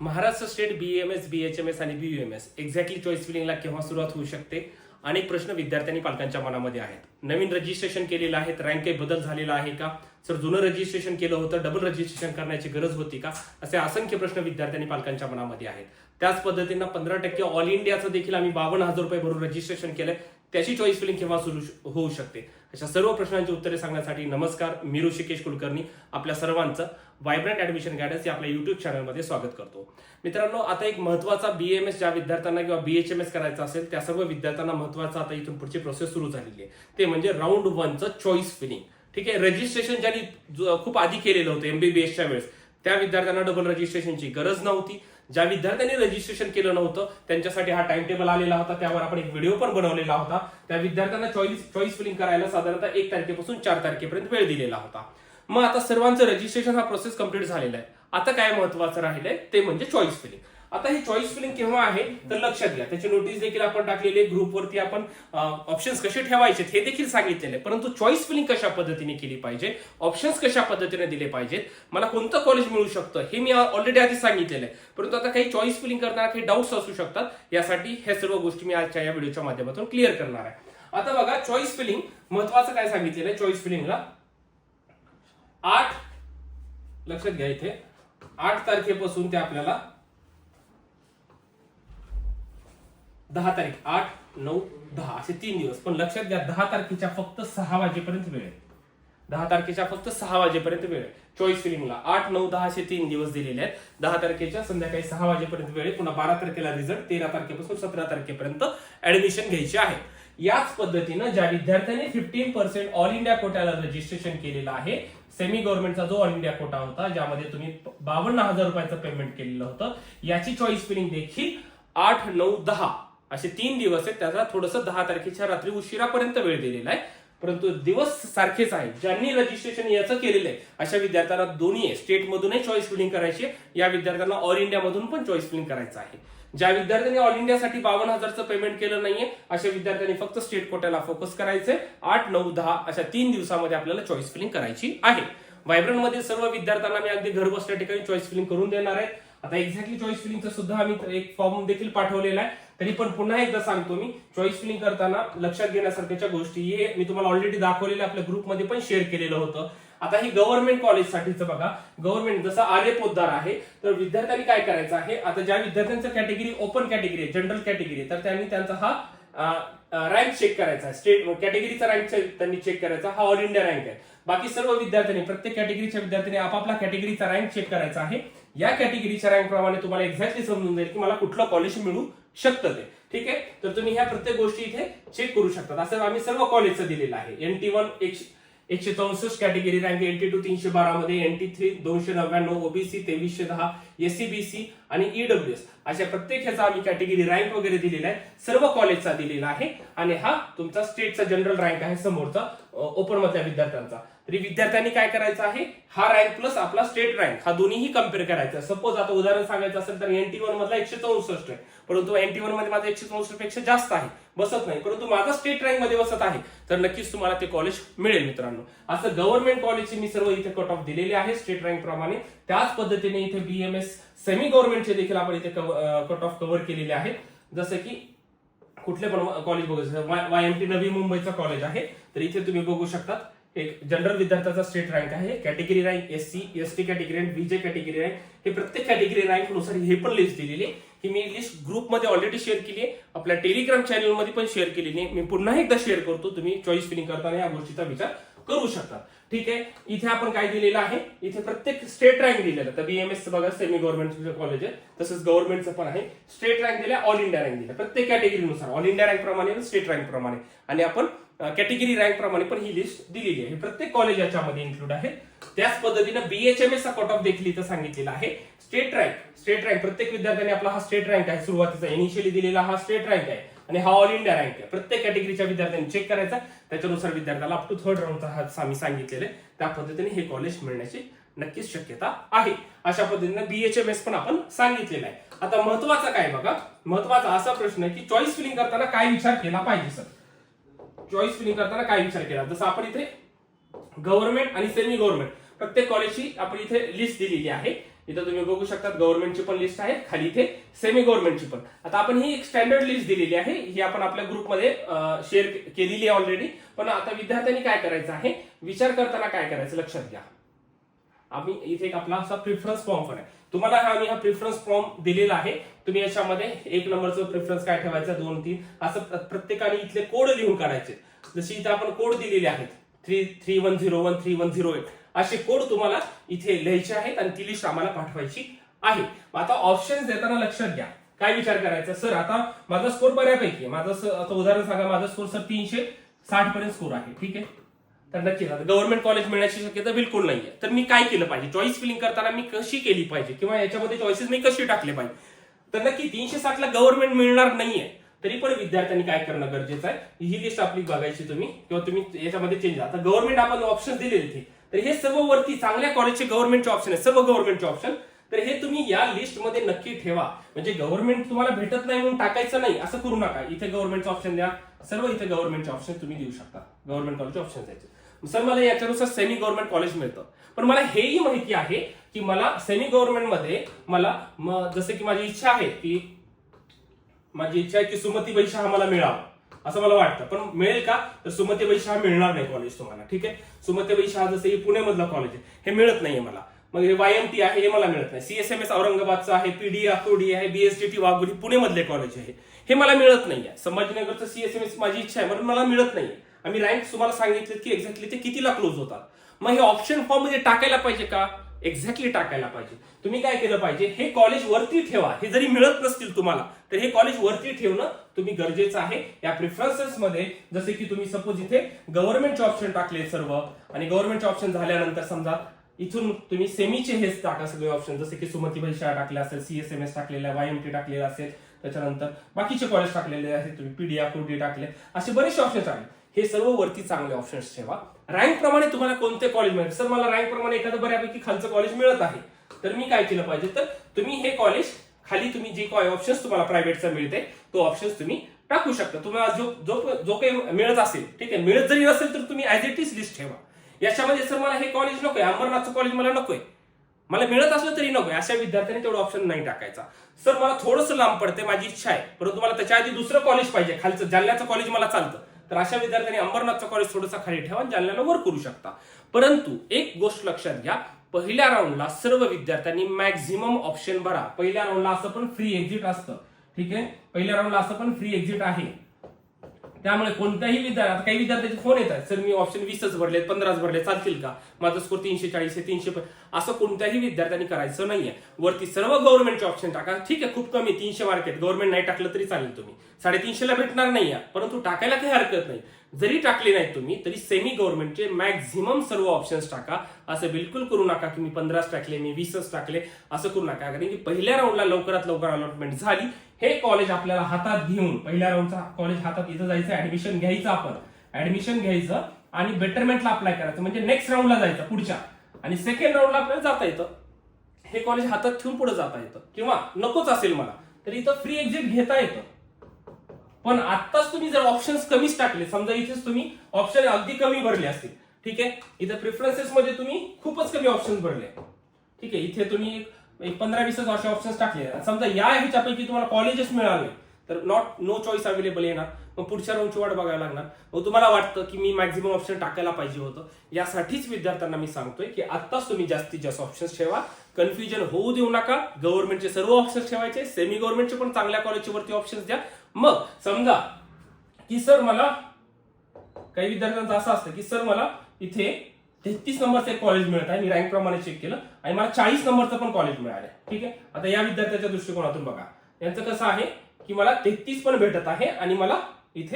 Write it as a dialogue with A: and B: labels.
A: Maharashtra state B M S B H M S आणि B U M S exactly choice फिलिंगला केव्हा सुरुवात होऊ शकते? अनेक प्रश्न विद्यार्थ्यांनी पालकांच्या मनामध्ये आहेत. नवीन रजिस्ट्रेशन केलेलं आहे. रँक काही बदल झालेला आहे का? सर जुनं रजिस्ट्रेशन केलं होतं. डबल रजिस्ट्रेशन करण्याची गरज होती का? असे असंख्य प्रश्न विद्यार्थ्यांनी पालकांच्या मनामध्ये आहेत. त्याच पद्धतीनं पंधरा टक्के ऑल इंडियाचं देखील आम्ही बावन्न हजार रुपये भरून रजिस्ट्रेशन केलंय. त्याची चॉईस फिलिंग केव्हा सुरू होऊ शकते? अशा सर्व प्रश्नांची उत्तरे सांगण्यासाठी नमस्कार मी ऋषिकेश कुलकर्णी आपल्या सर्वांचं व्हायब्रंट ऍडमिशन गायडन्स या आपल्या युट्यूब चॅनलमध्ये स्वागत करतो. मित्रांनो आता एक महत्त्वाचा एस ज्या विद्यार्थ्यांना किंवा बी एच एम एस करायचा असेल त्या सर्व विद्यार्थ्यांना महत्त्वाचा आता इथून पुढची प्रोसेस सुरू झालेली आहे. ते म्हणजे राऊंड वनचं चॉईस फिलिंग ठीक आहे? रजिस्ट्रेशन ज्यांनी जो- खूप आधी केलेलं होतं एमबीबीएसच्या वेळेस त्या विद्यार्थ्यांना डबल रजिस्ट्रेशनची गरज नव्हती. ज्या विद्यार्थ्यांनी रजिस्ट्रेशन केलं नव्हतं त्यांच्यासाठी हा टाइम टेबल आलेला होता. त्यावर आपण एक व्हिडिओ पण बनवलेला होता. त्या विद्यार्थ्यांना चॉईस चॉईस फिलिंग करायला साधारणतः एक तारखेपासून चार तारखेपर्यंत वेळ दिलेला होता. मग आता सर्वांचं रजिस्ट्रेशन हा प्रोसेस कंप्लीट झालेला आहे. आता काय महत्वाचं राहिलंय? ते म्हणजे चॉईस फिलिंग आता ही चॉईस फिलिंग केव्हा आहे तर लक्षात घ्या. त्याची नोटीस देखील आपण टाकलेली ग्रुपवरती आपण ऑप्शन्स कसे ठेवायचे हे देखील सांगितलेले परंतु चॉईस फिलिंग कशा पद्धतीने केली पाहिजे? ऑप्शन्स कशा पद्धतीने दिले पाहिजेत? मला कोणतं कॉलेज मिळू शकतं? हे मी ऑलरेडी आधी सांगितलेलं आहे. परंतु आता काही चॉईस फिलिंग करताना काही डाऊट्स असू शकतात. यासाठी ह्या सर्व गोष्टी मी आजच्या या व्हिडिओच्या माध्यमातून क्लिअर करणार आहे. आता बघा चॉईस फिलिंग महत्वाचं काय सांगितलेलं आहे चॉईस फिलिंगला आठ लक्षात घ्या इथे. आठ तारखेपासून ते आपल्याला दहा तारीख आठ नऊ दहा असे तीन दिवस. पण लक्षात घ्या दहा तारखेच्या फक्त सहा वाजेपर्यंत वेळ आहे. दहा तारखेच्या फक्त सहा वाजेपर्यंत वेळ आहे. चॉईस फिलिंगला आठ नऊ दहा असे तीन दिवस दिलेले आहेत. दहा तारखेच्या संध्याकाळी सहा वाजेपर्यंत वेळ पुन्हा बारा तारखेला रिझल्ट तेरा तारखेपासून सतरा तारखेपर्यंत ऍडमिशन घ्यायचे आहे. याच पद्धतीनं ज्या विद्यार्थ्यांनी फिफ्टीन पर्सेंट ऑल इंडिया कोट्याला रजिस्ट्रेशन केलेलं आहे सेमी गव्हर्नमेंटचा जो ऑल इंडिया कोटा होता ज्यामध्ये तुम्ही बावन्न हजार रुपयाचं पेमेंट केलेलं होतं याची चॉईस फिलिंग देखील आठ नऊ दहा असे तीन दिवस आहेत त्याचा थोडंसं दहा तारखेच्या रात्री उशिरापर्यंत वेळ दिलेला आहे. परंतु दिवस सारखेच आहे ज्यांनी रजिस्ट्रेशन याचं केलेलं आहे अशा विद्यार्थ्यांना दोन्ही आहे स्टेटमधूनही चॉईस फिलिंग करायची आहे. या विद्यार्थ्यांना ऑल इंडियामधून पण चॉईस फिलिंग करायचं आहे. ज्या विद्यार्थ्यांनी ऑल इंडियासाठी बावन्न हजारचं पेमेंट केलं नाहीये अशा विद्यार्थ्यांनी फक्त स्टेट कोट्याला फोकस करायचंय. आठ नऊ दहा अशा तीन दिवसामध्ये आपल्याला चॉईस फिलिंग करायची आहे. व्हायब्रंट मधील सर्व विद्यार्थ्यांना मी अगदी घरबसल्या ठिकाणी चॉईस फिलिंग करून देणार आहे. आता एक्झॅक्टली चॉईस फिलिंगचं सुद्धा आम्ही एक फॉर्म देखील पाठवलेला आहे. तरी पण पुन्हा एकदा सांगतो मी चॉईस फिलिंग करताना लक्षात घेण्यासारख्याच्या गोष्टी हे मी तुम्हाला ऑलरेडी दाखवलेलं आपल्या ग्रुपमध्ये पण शेअर केलेलं होतं. आता ही गव्हर्नमेंट कॉलेजसाठीचं बघा. गव्हर्नमेंट जसं आर्य पोद्दार आहे तर विद्यार्थ्यांनी काय करायचं आहे? आता ज्या विद्यार्थ्यांचं कॅटेगरी ओपन कॅटेगरी आहे जनरल कॅटेगरी तर त्यांनी त्यांचा हा रँक चेक करायचा आहे. स्टेट कॅटेगरीचा रँक त्यांनी चेक करायचा. हा ऑल इंडिया रँक आहे. बाकी सर्व विद्यार्थ्यांनी प्रत्येक कॅटेगरीच्या विद्यार्थ्यांनी आपापला कॅटेगरीचा रँक चेक करायचा आहे. या कॅटेगरीच्या रँक प्रमाणे तुम्हाला एक्झॅक्टली समजून जाईल की मला कुठलं कॉलेज मिळू शकतं ते. ठीक आहे? तर तुम्ही ह्या प्रत्येक गोष्टी इथे चेक करू शकता असं आम्ही सर्व कॉलेजचं दिलेलं आहे. एन टी वन एकशे चौसष्ट category rank N T two तीनशे बारा मध्ये एन टी थ्री दोनशे नव्याण्णव ओबीसी तेवीसशे दहा एससीबीसी आणि ईडब्ल्यू एस अशा प्रत्येक ह्याचा आम्ही कॅटेगरी रँक वगैरे दिलेला आहे. सर्व कॉलेजचा दिलेला आहे. आणि हा तुमचा स्टेटचा जनरल रँक आहे समोरचा ओपन मधल्या विद्यार्थ्यांचा. तरी विद्यार्थ्यांनी काय करायचं आहे? हा रँक प्लस आपला स्टेट रँक हा दोन्हीही कंपेअर करायचा. सपोज आता उदाहरण सांगायचं असेल तर एन टी वन मधला एकशे चौसष्ट आहे. परंतु एन टी वनमध्ये माझा एकशे चौसष्टपेक्षा जास्त आहे. बसत नाही. परंतु माझा स्टेट रँकमध्ये बसत आहे. तर नक्कीच तुम्हाला ते कॉलेज मिळेल मित्रांनो. असं गव्हर्नमेंट कॉलेजचे मी सर्व इथे कट ऑफ दिलेले आहे स्टेट रँक प्रमाणे. त्याच पद्धतीने इथे बीएमएस सेमी गव्हर्नमेंटचे देखील आपण इथे कट ऑफ कव्हर केलेले आहेत. जसं की कुठले पण कॉलेज बघू वाय एम टी नवी मुंबईचा कॉलेज आहे. तर इथे तुम्ही बघू शकतात. एक जनरल विद्यार्थ्याचा स्टेट रँक आहे. Category rank S C S T category rank BJ category rank हे प्रत्येक कॅटेगरी रँकनुसार हे पण लिस्ट दिलेली ही मी लिस्ट ग्रुपमध्ये ऑलरेडी शेअर केली आहे. आपल्या टेलिग्राम चॅनलमध्ये पण शेअर केलेली आहे. मी पुन्हा एकदा शेअर करतो. तुम्ही चॉईस फिलिंग करताना या गोष्टीचा विचार करू शकता. ठीक आहे? इथे आपण काय दिलेलं आहे? इथे प्रत्येक स्टेट रँक दिलेला तर बीएमएस बघा सेमी गव्हर्नमेंट कॉलेज आहे. तसंच गव्हर्नमेंटचं पण आहे. स्टेट रँक दिल्या ऑल इंडिया रँक दिल्या प्रत्येक कॅटेगरीनुसार ऑल इंडिया रँक प्रमाणे स्टेट रँक प्रमाणे. आणि आपण कॅटेगरी रँक प्रमाणे पण ही लिस्ट दिलेली आहे. प्रत्येक कॉलेज याच्यामध्ये इन्क्लूड आहे. त्याच पद्धतीनं बीएचएमएस चा कट ऑफ देखील इथं सांगितलेला आहे. स्टेट रँक स्टेट रँक प्रत्येक विद्यार्थ्याने आपला हा स्टेट रँक आहे. सुरुवातीचा इनिशियली दिलेला हा स्टेट रँक आहे. आणि हा ऑल इंडिया रँक आहे. प्रत्येक कॅटेगरीच्या विद्यार्थ्यांनी चेक करायचा. त्याच्यानुसार विद्यार्थ्याला अप टू थर्ड राऊंडचा हा आम्ही सांगितलेले त्या पद्धतीने हे कॉलेज मिळण्याची नक्कीच शक्यता आहे. अशा पद्धतीने बीएचएमएस पण आपण सांगितलेलं आहे. आता महत्त्वाचा काय बघा? महत्त्वाचा असा प्रश्न आहे की चॉईस फिलिंग करताना काय विचार केला पाहिजे सर चॉईस फिलिंग करताना काय विचार केला? जसं आपण इथे गव्हर्नमेंट आणि सेमी गव्हर्नमेंट प्रत्येक कॉलेजची आपण इथे लिस्ट दिलेली आहे. इथं तुम्ही बघू शकता गव्हर्नमेंटची पण लिस्ट आहे खाली इथे सेमी गव्हर्नमेंटची पण. आता आपण ही एक स्टँडर्ड लिस्ट दिलेली आहे. ही आपण आपल्या ग्रुपमध्ये शेअर केलेली आहे ऑलरेडी पण आता विद्यार्थ्यांनी काय करायचं आहे? विचार करताना काय करायचं? लक्षात घ्या. आम्ही इथे एक आपला असा प्रिफरन्स फॉर्म पण आहे. तुम्हाला हा आम्ही हा प्रिफरन्स फॉर्म दिलेला आहे. तुम्ही याच्यामध्ये एक नंबरचं प्रिफरन्स काय ठेवायचं? दोन तीन. असं प्रत्येकाने इथले कोड लिहून काढायचे. जशी इथे आपण कोड दिलेले आहेत. Three three one zero one three one zero eight असे कोड तुम्हाला इथे लिहायचे आहेत आणि ती लिस्ट आम्हाला पाठवायची आहे. मग आता ऑप्शन देताना लक्षात घ्या. काय विचार करायचा? सर आता माझा स्कोर बऱ्यापैकी आहे. माझा आता उदाहरण सांगा. माझा स्कोर सर तीनशे साठ पर्यंत स्कोर आहे. ठीक आहे? तर नक्कीच आता गव्हर्नमेंट कॉलेज मिळण्याची शक्यता बिलकुल नाहीये. तर मी काय केलं पाहिजे? चॉईस फिलिंग करताना मी कशी केली पाहिजे? किंवा याच्यामध्ये चॉईसेस मी कशी टाकले पाहिजे? तर नक्की तीनशे साठला गव्हर्नमेंट मिळणार नाहीये. तरी पण विद्यार्थ्यांनी काय करणं गरजेचं आहे? ही लिस्ट आपली बघायची तुम्ही किंवा तुम्ही याच्यामध्ये चेंज आता गव्हर्नमेंट आपण ऑप्शन दिले इथे तर हे सर्व वरती चांगल्या कॉलेजचे गव्हर्नमेंटचे ऑप्शन आहे सर्व गव्हर्नमेंटचे ऑप्शन तर हे तुम्ही या लिस्टमध्ये नक्की ठेवा. म्हणजे गव्हर्नमेंट तुम्हाला भेटत नाही म्हणून टाकायचं नाही असं करू नका. इथे गव्हर्नमेंटचं ऑप्शन द्या. सर्व इथे गव्हर्नमेंटचे ऑप्शन तुम्ही देऊ शकता. गव्हर्नमेंट कॉलेजचे ऑप्शन द्यायचे. सर मला याच्यानुसार सेमी गव्हर्नमेंट कॉलेज मिळतं. पण मला हेही माहिती आहे की मला सेमी गव्हर्नमेंटमध्ये मला म- जसं की माझी इच्छा आहे की माझी इच्छा आहे की सुमतीबाई शहा मला मिळावं असं मला वाटतं. पण मिळेल का? तर सुमतीबाई शहा मिळणार नाही कॉलेज तुम्हाला ठीक आहे? सुमतीबाई शहा जसं हे पुण्यामधलं कॉलेज आहे हे मिळत नाहीये मला. मग हे वायएमटी आहे हे मला मिळत नाही. सीएसएमएस औरंगाबादचं आहे पीडी अकोडी आहे बीएसडीटी वाघुरी पुणेमधले कॉलेज आहे. हे मला मिळत नाहीये. संभाजीनगरचं सीएसएमएस माझी इच्छा आहे म्हणून मला मिळत नाहीये. आम्ही रँक तुम्हाला सांगितले की एक्झॅक्टली ते कितीला क्लोज होतात. मग हे ऑप्शन फॉर्ममध्ये टाकायला पाहिजे का? एक्झॅक्टली टाकायला पाहिजे. तुम्ही काय केलं पाहिजे? हे कॉलेज वरती ठेवा. हे जरी मिळत नसतील तुम्हाला तर हे कॉलेज वरती ठेवणं तुम्ही गरजेचं आहे. या प्रिफरन्सेस मध्ये जसे की तुम्ही सपोज इथे गव्हर्नमेंटचे ऑप्शन टाकले सर्व. आणि गव्हर्नमेंटचे ऑप्शन झाल्यानंतर समजा इथून तुम्ही सेमीचे हेच टाका सगळे ऑप्शन जसे की सुमतीबाई शाळा टाकले असेल सीएसएमएस टाकलेला वायएमटी टाकलेला असेल त्याच्यानंतर बाकीचे कॉलेज टाकलेले आहेत तुम्ही पीडीआ कुडी टाकले. असे बरेचसे ऑप्शन टाकले हे सर्व वरती चांगले ऑप्शन्स ठेवा. रँक प्रमाणे तुम्हाला कोणते कॉलेज मिळेल? सर मला रँक प्रमाणे एखादं बऱ्यापैकी खालचं कॉलेज मिळत आहे तर मी काय केलं पाहिजे? तर तुम्ही हे कॉलेज खाली तुम्ही जे काही ऑप्शन्स तुम्हाला प्रायव्हेटचा मिळते तो ऑप्शन्स तुम्ही टाकू शकता. तुम्हाला जो जो जो काही मिळत असेल ठीक आहे? मिळत जरी नसेल तर तुम्ही ऍज इट इज लिस्ट ठेवा. याच्यामध्ये सर मला हे कॉलेज नकोय. अंबरनाथचं कॉलेज मला नकोय. मला मिळत असलं तरी नकोय. अशा विद्यार्थ्यांनी तेवढा ऑप्शन नाही टाकायचा. सर मला थोडंसं लांब पडते माझी इच्छा आहे. परंतु मला त्याच्या आधी दुसरं कॉलेज पाहिजे. खालचं जालन्याचं कॉलेज मला चालतं. तर अशा विद्यार्थ्यांनी अंबरनाथचं कॉलेज थोडंसं खाली ठेवा जालन्याला वर करू शकता. परंतु एक गोष्ट लक्षात घ्या पहिल्या राऊंडला सर्व विद्यार्थ्यांनी मॅक्झिमम ऑप्शन भरा. पहिल्या राऊंडला असं पण फ्री एक्झिट असतं. ठीक आहे? पहिल्या राऊंडला असं पण फ्री एक्झिट आहे. त्यामुळे कोणत्याही विद्यार्थी काही विद्यार्थ्याचे फोन येतात. सर मी ऑप्शन वीसच भरले पंधराच भरले चालतील का? माझा स्कोर तीनशे चाळीस आहे तीनशे असं कोणत्याही विद्यार्थ्यांनी करायचं नाहीये. वरती सर्व गव्हर्नमेंटचे ऑप्शन टाका. ठीक आहे खूप कमी तीनशे मार्क आहेत गव्हर्नमेंट नाही टाकलं तरी चालेल तुम्ही. साडेतीनशेला भेटणार नाही परंतु टाकायला काही हरकत नाही. जरी टाकले नाहीत तुम्ही तरी सेमी गव्हर्नमेंटचे मॅक्झिमम सर्व ऑप्शन्स टाका. असं बिलकुल करू नका की मी पंधराच टाकले मी वीसच टाकले असं करू नका. कारण की पहिल्या राऊंडला लवकरात लवकर अलॉटमेंट झाली. हे कॉलेज आपल्याला हातात घेऊन पहिल्या राऊंडचा कॉलेज हातात इथं जायचं ऍडमिशन घ्यायचं आपण. ऍडमिशन घ्यायचं आणि बेटरमेंटला अप्लाय करायचं. म्हणजे नेक्स्ट राऊंडला जायचं पुढच्या. आणि सेकंड राऊंडला आपल्याला जाता येतं. हे कॉलेज हातात ठेवून पुढे जाता येतं. किंवा नकोच असेल मला तर इथं फ्री एक्झिट घेता येतं. पण आत्ताच तुम्ही जर ऑप्शन्स कमीच टाकले समजा इथेच तुम्ही ऑप्शन अगदी कमी भरले असतील ठीक आहे? इथे प्रिफरन्सेस मध्ये तुम्ही खूपच कमी ऑप्शन भरले. ठीक आहे इथे तुम्ही एक पंधरा वीसच असे ऑप्शन्स टाकले. समजा या ह्याच्यापैकी तुम्हाला कॉलेजेस मिळाले तर नॉट नो चॉईस अवेलेबल येणार. मग पुढच्या राऊंडची वाट बघायला लागणार. मग तुम्हाला वाटतं की मी मॅक्झिमम ऑप्शन टाकायला पाहिजे होतं. यासाठीच विद्यार्थ्यांना मी सांगतोय की आत्ताच तुम्ही जास्तीत जास्त ऑप्शन्स ठेवा. कन्फ्युजन होऊ देऊ नका. गव्हर्नमेंटचे सर्व ऑप्शन्स ठेवायचे. सेमी गव्हर्नमेंटचे पण चांगल्या कॉलेजचे वरती ऑप्शन्स द्या. मग समजा की सर मला काही विद्यार्थ्यांचं असं असतं की सर मला इथे तेहतीस नंबरचं एक कॉलेज मिळत आहे. मी रँक प्रमाणे चेक केलं. आणि मला चाळीस नंबरचं पण कॉलेज मिळालं ठीक आहे? आता या विद्यार्थ्याच्या दृष्टिकोनातून बघा. यांचं कसं आहे की मला तेहतीस पण भेटत आहे आणि मला